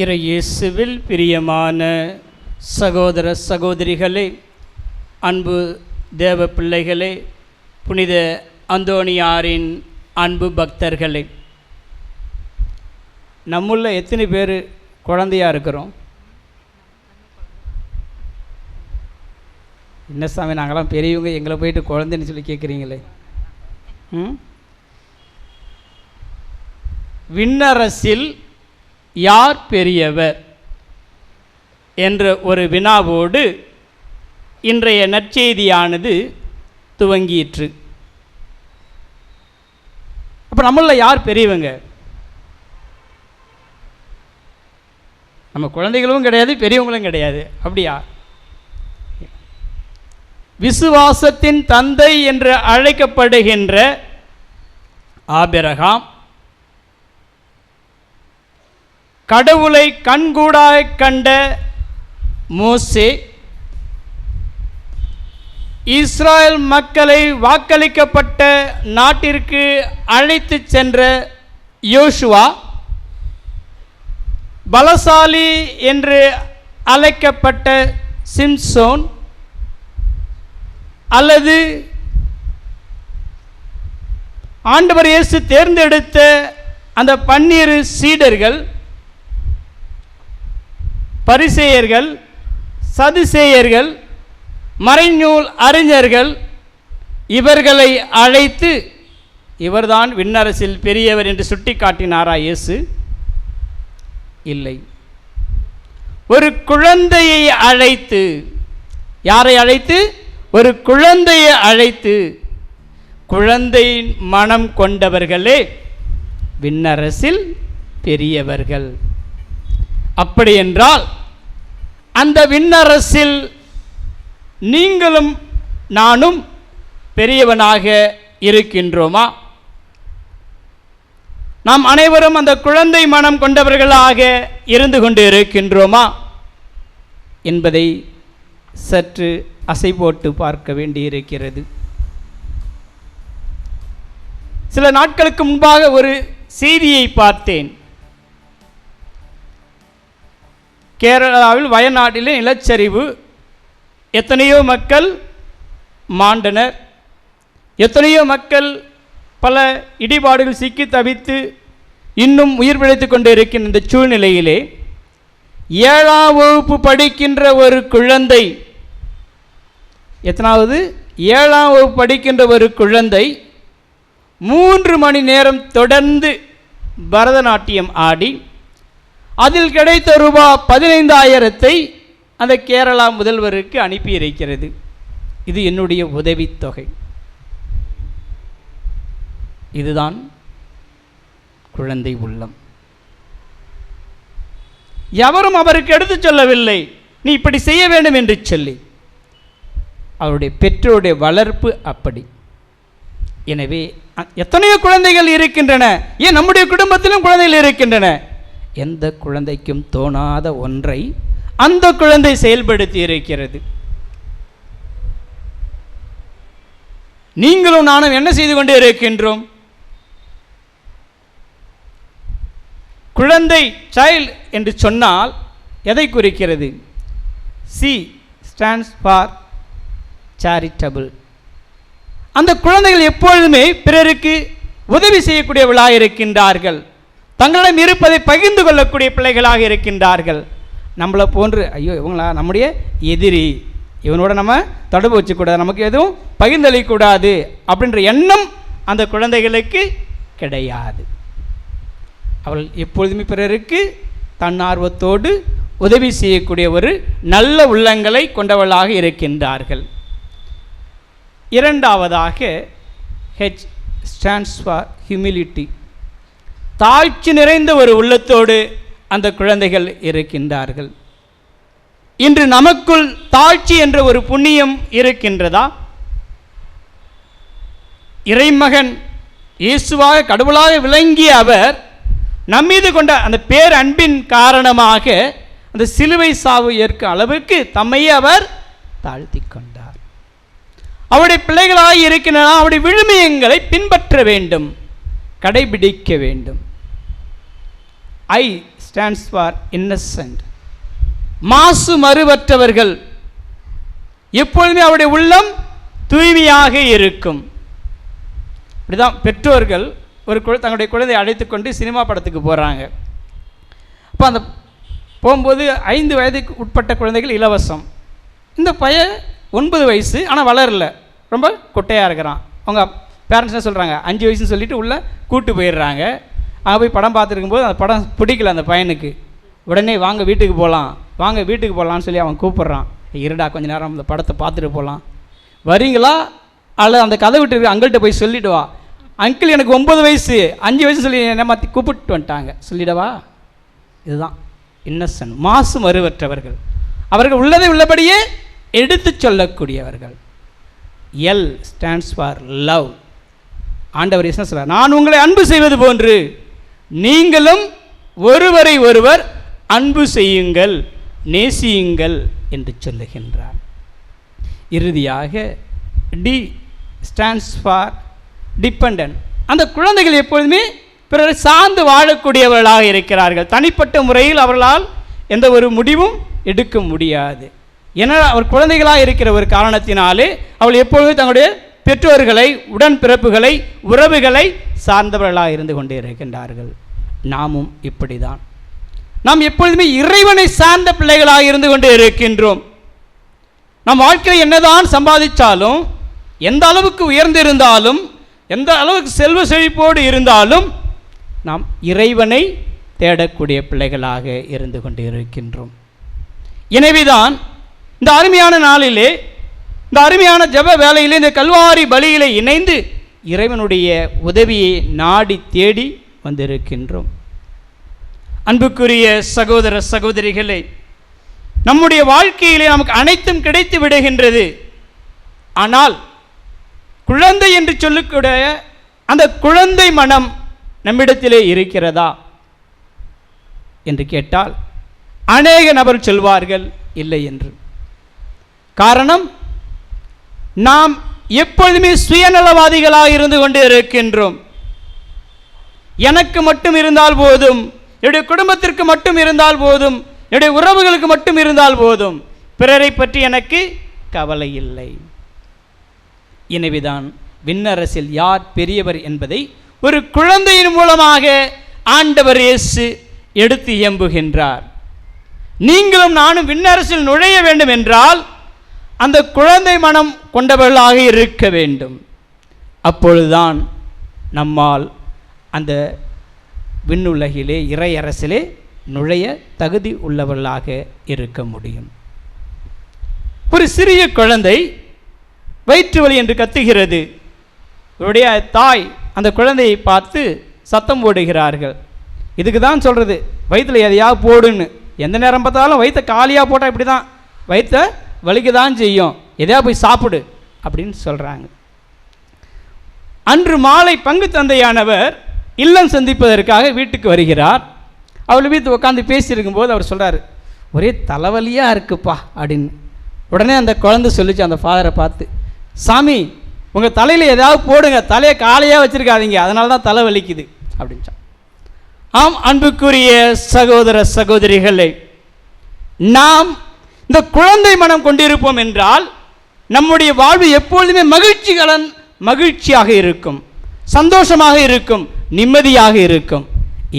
இறை இயேசுவில் பிரியமான சகோதர சகோதரிகளே அன்பு தேவ பிள்ளைகளே புனித அந்தோணியாரின் அன்பு பக்தர்களே. நம்முள்ள எத்தனை பேர் குழந்தையா இருக்கிறோம்? என்ன சாமி நாங்களாம் பெரியவங்க எங்களை போயிட்டு குழந்தைன்னு சொல்லி கேட்குறீங்களே ம்? விண்ணரசில் யார் பெரியவர்? என்ற ஒரு வினாவோடு இன்றைய நற்செய்தியானது துவங்கிற்று. அப்போ நம்மளில் யார் பெரியவங்க? நம்ம குழந்தைகளும் கிடையாது பெரியவங்களும் கிடையாது. அப்படியா? விசுவாசத்தின் தந்தை என்று அழைக்கப்படுகின்ற ஆபிரகாம் கடவுளை கண்கூடாய் கண்ட மோசே இஸ்ராயல் மக்களை வாக்களிக்கப்பட்ட நாட்டிற்கு அழைத்து சென்ற யோசுவா பலசாலி என்று அழைக்கப்பட்ட சிம்சோன் அல்லது ஆண்டவர் இயேசு தேர்ந்தெடுத்த அந்த பன்னிரு சீடர்கள் பரிசேயர்கள் சதுசேயர்கள் மறைநூல் அறிஞர்கள் இவர்களை அழைத்து இவர்தான் விண்ணரசில் பெரியவர் என்று சுட்டிக்காட்டினாரா இயேசு? இல்லை. ஒரு குழந்தையை அழைத்து யாரை அழைத்து? ஒரு குழந்தையை அழைத்து குழந்தையின் மனம் கொண்டவர்களே விண்ணரசில் பெரியவர்கள். அப்படியென்றால் அந்த விண்ணரசில் நீங்களும் நானும் பெரியவனாக இருக்கின்றோமா? நாம் அனைவரும் அந்த குழந்தை மனம் கொண்டவர்களாக இருந்து கொண்டு இருக்கின்றோமா? என்பதை சற்று அசை போட்டு பார்க்க வேண்டியிருக்கிறது. சில நாட்களுக்கு முன்பாக ஒரு செய்தியை பார்த்தேன். கேரளாவில் வயநாட்டிலே நிலச்சரிவு எத்தனையோ மக்கள் மாண்டனர். எத்தனையோ மக்கள் பல இடிபாடுகள் சிக்கி தவித்து இன்னும் உயிர் பிழைத்து கொண்டு இருக்கின்ற இந்த சூழ்நிலையிலே ஏழாம் வகுப்பு படிக்கின்ற ஒரு குழந்தை எத்தனாவது? ஏழாம் வகுப்பு படிக்கின்ற ஒரு குழந்தை மூன்று மணி நேரம் தொடர்ந்து பரதநாட்டியம் ஆடி அதில் கிடைத்த ரூபா பதினைந்தாயிரத்தை அந்த கேரளா முதல்வருக்கு அனுப்பி இருக்கிறது இது என்னுடைய உதவித்தொகை. இதுதான் குழந்தை உள்ளம். எவரும் அவருக்கு எடுத்துச் சொல்லவில்லை. நீ இப்படி செய்ய வேண்டும் என்று சொல்லி. அவருடைய பெற்றோருடைய வளர்ப்பு அப்படி. எனவே எத்தனையோ குழந்தைகள் இருக்கின்றன. ஏன் நம்முடைய குடும்பத்திலும் குழந்தைகள் இருக்கின்றன? எந்த குழந்தைக்கும் தோணாத ஒன்றை அந்த குழந்தை செயல்படுத்தி இருக்கிறது நீங்களும் நானும் என்ன செய்து கொண்டு இருக்கின்றோம் குழந்தை சைல்டு என்று சொன்னால் எதை குறிக்கிறது? சி ஸ்டாண்ட்ஸ் ஃபார் சேரிட்டபிள் அந்த குழந்தைகள் எப்பொழுதுமே பிறருக்கு உதவி செய்யக்கூடியவளாக இருக்கின்றார்கள் தங்களிடம் இருப்பதை பகிர்ந்து கொள்ளக்கூடிய பிள்ளைகளாக இருக்கின்றார்கள். நம்மளை போன்று ஐயோ இவங்களா? நம்முடைய எதிரி. இவனோட நம்ம தொடர்பு வச்சுக்கூடாது. நமக்கு எதுவும் பகிர்ந்தளிக்கூடாது அப்படின்ற எண்ணம் அந்த குழந்தைகளுக்கு கிடையாது. அவள் எப்பொழுதுமே பிறருக்கு தன்னார்வத்தோடு உதவி செய்யக்கூடிய ஒரு நல்ல உள்ளங்களை கொண்டவளாக இருக்கின்றார்கள். இரண்டாவதாக ஹெச் ஸ்டாண்ட்ஸ் ஃபார் ஹியூமிலிட்டி தாழ்ச்சி நிறைந்த ஒரு உள்ளத்தோடு அந்த குழந்தைகள் இருக்கின்றார்கள். இன்று நமக்குள் தாழ்ச்சி என்ற ஒரு புண்ணியம் இருக்கின்றதா? இறைமகன் இயேசுவாக கடவுளாக விளங்கிய அவர் நம்மீது கொண்ட அந்த பேர் அன்பின் காரணமாக அந்த சிலுவை சாவு ஏற்கும் அளவுக்கு தம்மையே அவர் தாழ்த்தி கொண்டார். அவருடைய பிள்ளைகளாக இருக்கின்றன அவருடைய விழுமியங்களை பின்பற்ற வேண்டும் கடைபிடிக்க வேண்டும். ஐ ஸ்டாண்ட்ஸ் ஃபார் இன்னசென்ட் மாசு மறுவற்றவர்கள் எப்பொழுதுமே அவருடைய உள்ளம் தூய்மையாக இருக்கும். இப்படிதான் பெற்றோர்கள் ஒரு குழ தங்களுடைய குழந்தையை அழைத்து கொண்டு சினிமா படத்துக்கு போகிறாங்க அப்போ அந்த போகும்போது ஐந்து வயதுக்கு உட்பட்ட குழந்தைகள் இலவசம். இந்த பையன் ஒன்பது வயசு ஆனால் வளரல. ரொம்ப குட்டையாக இருக்கிறான். அவங்க பேரண்ட்ஸ் என்ன சொல்கிறாங்க அஞ்சு வயசுன்னு சொல்லிட்டு உள்ளே கூட்டு போயிடுறாங்க. அங்கே போய் படம் பார்த்துருக்கும்போது அந்த படம் பிடிக்கல அந்த பையனுக்கு. உடனே வாங்க வீட்டுக்கு போகலாம் வாங்க வீட்டுக்கு போகலான்னு சொல்லி அவன் கூப்பிட்றான். இருடா கொஞ்ச நேரம் அந்த படத்தை பார்த்துட்டு போகலாம் வரீங்களா? அல்ல அந்த கதை விட்டு அங்கிள்கிட்ட போய் சொல்லிட்டு வா. அங்கிள் எனக்கு ஒம்பது வயசு. அஞ்சு வயசு சொல்லி என்ன மாற்றி கூப்பிட்டு வந்துட்டாங்க. சொல்லிடவா? இதுதான். இன்னசன் மாசு மறுவற்றவர்கள் அவர்கள் உள்ளதை உள்ளபடியே எடுத்துச் சொல்லக்கூடியவர்கள். L stands for love. ஆண்டவர் என்ன சொல்றார் நான் உங்களை அன்பு செய்வது போன்று. நீங்களும் ஒருவரை ஒருவர் அன்பு செய்யுங்கள் நேசியுங்கள் என்று சொல்லுகின்றார். இறுதியாக டி ஸ்டாண்ட்ஸ் ஃபார் டிபெண்ட் அந்த குழந்தைகள் எப்பொழுதுமே பிறரை சார்ந்து வாழக்கூடியவர்களாக இருக்கிறார்கள். தனிப்பட்ட முறையில் அவர்களால் எந்த ஒரு முடிவும் எடுக்க முடியாது. ஏன்னா அவர் குழந்தைகளாக இருக்கிற ஒரு காரணத்தினாலே அவள் எப்பொழுதும் தங்களுடைய பெற்றோர்களை உடன்பிறப்புகளை உறவுகளை சார்ந்தவர்களாக இருந்து கொண்டே இருக்கின்றார்கள். நாமும் இப்படிதான். நாம் எப்பொழுதுமே இறைவனை சார்ந்த பிள்ளைகளாக இருந்து கொண்டே இருக்கின்றோம். நம் வாழ்க்கையில் என்னதான் சம்பாதிச்சாலும் எந்த அளவுக்கு உயர்ந்திருந்தாலும் எந்த அளவுக்கு செல்வ செழிப்போடு இருந்தாலும் நாம் இறைவனை தேடக்கூடிய பிள்ளைகளாக இருந்து கொண்டு இருக்கின்றோம். எனவேதான் இந்த அருமையான நாளிலே இந்த அருமையான ஜெப வேலையிலே இந்த கல்வாரி பலியிலே இணைந்து இறைவனுடைய உதவியை நாடி தேடி வந்திருக்கின்றோம். அன்புக்குரிய சகோதர சகோதரிகளே நம்முடைய வாழ்க்கையிலே நமக்கு அனைத்தும் கிடைத்து விடுகின்றது. ஆனால் குழந்தை என்று சொல்லக்கூடிய அந்த குழந்தை மனம் நம்மிடத்திலே இருக்கிறதா என்று கேட்டால் அநேக நபர் சொல்வார்கள் இல்லை என்று. காரணம் நாம் எப்பொழுதுமே சுயநலவாதிகளாக இருந்து கொண்டு இருக்கின்றோம். எனக்கு மட்டும் இருந்தால் போதும் என்னுடைய குடும்பத்திற்கு மட்டும் இருந்தால் போதும் என்னுடைய உறவுகளுக்கு மட்டும் இருந்தால் போதும். பிறரை பற்றி எனக்கு கவலை இல்லை. எனவேதான் விண்ணரசில் யார் பெரியவர் என்பதை ஒரு குழந்தையின் மூலமாக ஆண்டவர் இயேசு எடுத்து இயம்புகின்றார். நீங்களும் நானும் விண்ணரசில் நுழைய வேண்டும் என்றால் அந்த குழந்தை மனம் கொண்டவர்களாக இருக்க வேண்டும். அப்பொழுதுதான் நம்மால் அந்த விண்ணுலகிலே இறையரசிலே நுழைய தகுதி உள்ளவர்களாக இருக்க முடியும். ஒரு சிறிய குழந்தை வயிற்று வலி என்று கத்துகிறது. இவருடைய தாய் அந்த குழந்தையை பார்த்து சத்தம் போடுகிறார்கள். இதுக்கு தான் சொல்கிறது வயிற்றில் எதையாவது போடுன்னு. எந்த நேரம் பார்த்தாலும் வயிற்றை காலியாக போட்டால் இப்படி தான் வயிற்றை வலிக்க தான் செய்யும். எதையா போய் சாப்பிடு அப்படின்னு சொல்கிறாங்க அன்று மாலை பங்கு தந்தையானவர் இல்லம் சந்திப்பதற்காக வீட்டுக்கு வருகிறார். அவள் வீட்டு உட்காந்து பேசியிருக்கும்போது அவர் சொல்கிறார் ஒரே தலைவலியாக இருக்குப்பா அப்படின்னு. உடனே அந்த குழந்தை சொல்லிச்சு அந்த ஃபாதரை பார்த்து சாமி உங்கள் தலையில் ஏதாவது போடுங்க. தலையை காலையாக வச்சுருக்காதீங்க. அதனால தான் தலை வலிக்குது அப்படின்ச்சான். ஆம் அன்புக்குரிய சகோதர சகோதரிகளை நாம் இந்த குழந்தை மனம் கொண்டிருப்போம் என்றால் நம்முடைய வாழ்வு எப்பொழுதுமே மகிழ்ச்சிகளன் மகிழ்ச்சியாக இருக்கும் சந்தோஷமாக இருக்கும் நிம்மதியாக இருக்கும்.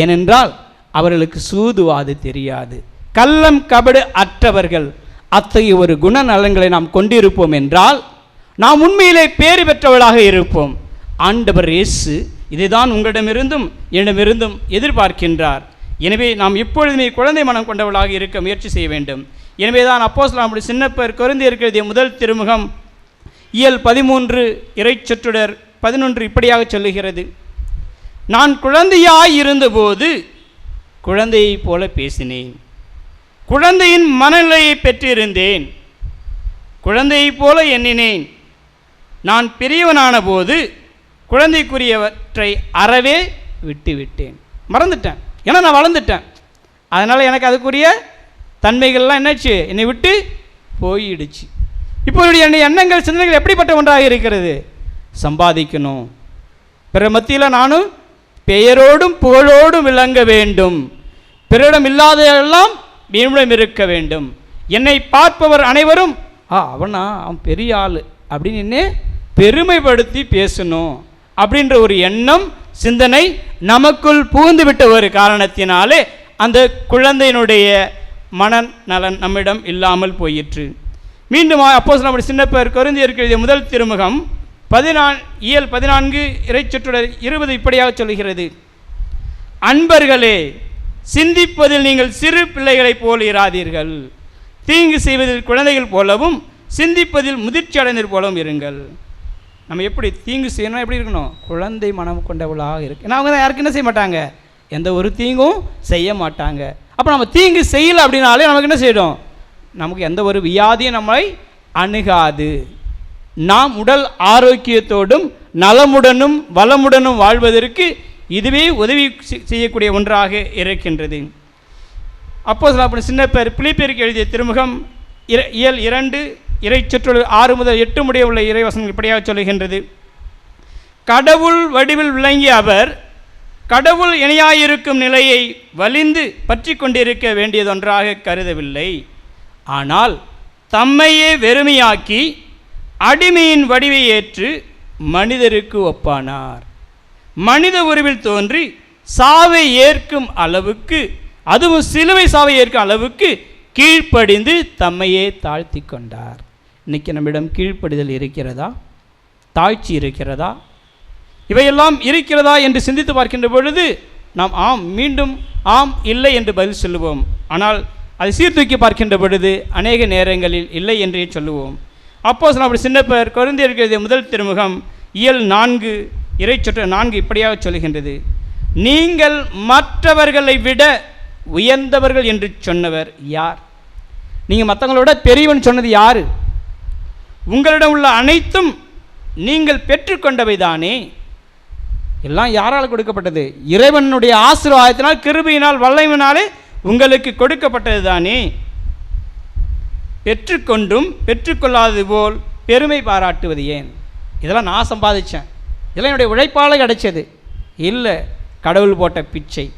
ஏனென்றால் அவர்களுக்கு சூதுவாது தெரியாது. கள்ளம் கபடு அற்றவர்கள் அத்தகைய ஒரு குணநலன்களை நாம் கொண்டிருப்போம் என்றால் நாம் உண்மையிலே பேறு பெற்றவர்களாக இருப்போம். ஆண்டவர் இயேசு இதுதான் உங்களிடமிருந்தும் என்னிடமிருந்தும் எதிர்பார்க்கின்றார். எனவே நாம் எப்பொழுதுமே குழந்தை மனம் கொண்டவர்களாக இருக்க முயற்சி செய்ய வேண்டும். எனவே தான் அப்போஸ்லாம் அப்படி சின்னப்பர் குறைந்து இருக்கிறது முதல் திருமுகம் இயல் பதிமூன்று இறைச்சொற்றுடர் பதினொன்று இப்படியாக சொல்லுகிறது. நான் குழந்தையாய் இருந்தபோது குழந்தையைப் போல பேசினேன். குழந்தையின் மனநிலையை பெற்றிருந்தேன். குழந்தையைப் போல எண்ணினேன். நான் பெரியவனான போது குழந்தைக்குரியவற்றை அறவே விட்டுவிட்டேன். மறந்துட்டேன். ஏன்னா நான் வளர்ந்துட்டேன். அதனால் எனக்கு அதுக்குரிய தன்மைகள்லாம் என்னாச்சு? என்னை விட்டு போயிடுச்சு. இப்போ என்னுடைய எண்ணங்கள் சிந்தனைகள் எப்படிப்பட்ட ஒன்றாக இருக்கிறது? சம்பாதிக்கணும். பிற மத்தியில் நானும் பெயரோடும் புகழோடும் விளங்க வேண்டும். பிறரிடம் இல்லாததெல்லாம் என்னிடம் இருக்க வேண்டும். என்னை பார்ப்பவர் அனைவரும் ஆ அவனா? அவன் பெரிய ஆள். அப்படின்னு பெருமைப்படுத்தி பேசணும். அப்படின்ற ஒரு எண்ணம் சிந்தனை நமக்குள் பூந்துவிட்ட ஒரு காரணத்தினாலே அந்த குழந்தையினுடைய மனநலன் நம்மிடம் இல்லாமல் போயிற்று. மீண்டும் அப்போ நம்முடைய சின்னப்பேர் கொருந்தியருக்கு முதல் திருமுகம் பதினான் இயல் பதினான்கு இறைச்சொற்றுடர் இருபது இப்படியாக சொல்கிறது அன்பர்களே சிந்திப்பதில் நீங்கள் சிறு பிள்ளைகளைப் போல் இராதீர்கள். தீங்கு செய்வதில் குழந்தைகள் போலவும் சிந்திப்பதில் முதிர்ச்சி அடைந்தது போலவும் இருங்கள். நம்ம எப்படி தீங்கு செய்யணும் எப்படி இருக்கணும்? குழந்தை மனம் கொண்டவளாக இருக்கு. ஏன்னா அவங்க தான் யாருக்கு என்ன செய்ய மாட்டாங்க? எந்த ஒரு தீங்கும் செய்ய மாட்டாங்க. அப்போ நம்ம தீங்கு செய்யலை அப்படின்னாலே நமக்கு என்ன செய்யணும்? நமக்கு எந்த ஒரு வியாதியும் நம்மை அணுகாது. நாம் உடல் ஆரோக்கியத்தோடும் நலமுடனும் வளமுடனும் வாழ்வதற்கு இதுவே உதவி செ- செய்யக்கூடிய ஒன்றாக இருக்கின்றது. அப்போ அப்படி சின்ன பேர் பிலிப்பியருக்கு எழுதிய திருமுகம் இர இயல் இரண்டு இறை சொற்றொழு ஆறு முதல் எட்டு முடிய உள்ள இறைவசனம் இப்படியாக சொல்லுகின்றது. கடவுள் வடிவில் விளங்கிய அவர் கடவுள் இணையாயிருக்கும் நிலையை வலிந்து பற்றி கொண்டிருக்க வேண்டியதொன்றாக கருதவில்லை. ஆனால் தம்மையே வெறுமையாக்கி அடிமையின் வடிவை ஏற்று மனிதருக்கு ஒப்பானார். மனித உருவில் தோன்றி சாவை ஏற்கும் அளவுக்கு அதுவும் சிலுவை சாவை ஏற்கும் அளவுக்கு கீழ்ப்படிந்து தம்மையே தாழ்த்தி கொண்டார். இன்னைக்கு நம்மிடம் கீழ்ப்படிதல் இருக்கிறதா? தாழ்ச்சி இருக்கிறதா? இவையெல்லாம் இருக்கிறதா என்று சிந்தித்து பார்க்கின்ற பொழுது நாம் ஆம் மீண்டும் ஆம் இல்லை என்று பதில் சொல்லுவோம். ஆனால் அதை சீர்தூக்கி பார்க்கின்ற பொழுது அநேக நேரங்களில் இல்லை என்றே சொல்லுவோம். அப்போ அப்படி சின்னப்பர் குழந்தையருக்கு எழுதிய முதல் திருமுகம் இயல் நான்கு இறைச்சொற்று நான்கு இப்படியாக சொல்கின்றது நீங்கள் மற்றவர்களை விட உயர்ந்தவர்கள் என்று சொன்னவர் யார்? நீங்கள் மற்றவங்களோட பெரியவன் சொன்னது யார்? உங்களிடம் உள்ள அனைத்தும் நீங்கள் பெற்றுக்கொண்டவை தானே எல்லாம் யாரால் கொடுக்கப்பட்டது? இறைவனுடைய ஆசீர்வாதத்தினால் கிருபியினால் வல்லமையினாலே உங்களுக்கு கொடுக்கப்பட்டது தானே? பெற்றுக்கொண்டும் பெற்றுக்கொள்ளாதது போல் பெருமை பாராட்டுவது ஏன்? இதெல்லாம் நான் சம்பாதிச்சேன். இதெல்லாம் என்னுடைய உழைப்பால் கிடைச்சது. இல்லை கடவுள் போட்ட பிச்சை.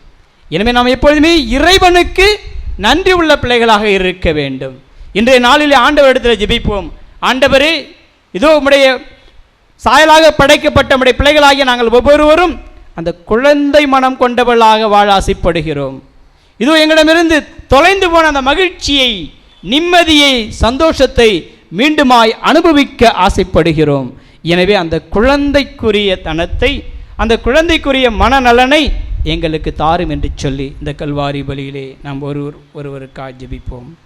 எனவே நாம் எப்பொழுதுமே இறைவனுக்கு நன்றி உள்ள பிள்ளைகளாக இருக்க வேண்டும். இன்றைய நாளிலே ஆண்டவரிடத்தில் ஜெபிப்போம். ஆண்டவரே இதோ உம்முடைய சாயலாக படைக்கப்பட்ட நம்முடைய பிள்ளைகளாகிய நாங்கள் ஒவ்வொருவரும் அந்த குழந்தை மனம் கொண்டவர்களாக வாழ ஆசைப்படுகிறோம். இதோ எங்களிடமிருந்து தொலைந்து போன அந்த மகிழ்ச்சியை நிம்மதியை சந்தோஷத்தை மீண்டுமாய் அனுபவிக்க ஆசைப்படுகிறோம். எனவே அந்த குழந்தைக்குரிய தனத்தை அந்த குழந்தைக்குரிய மனநலனை எங்களுக்கு தாரும் என்று சொல்லி இந்த கல்வாரி பலியிலே நாம் ஒருவர் ஒருவருக்காக ஜெபிப்போம்.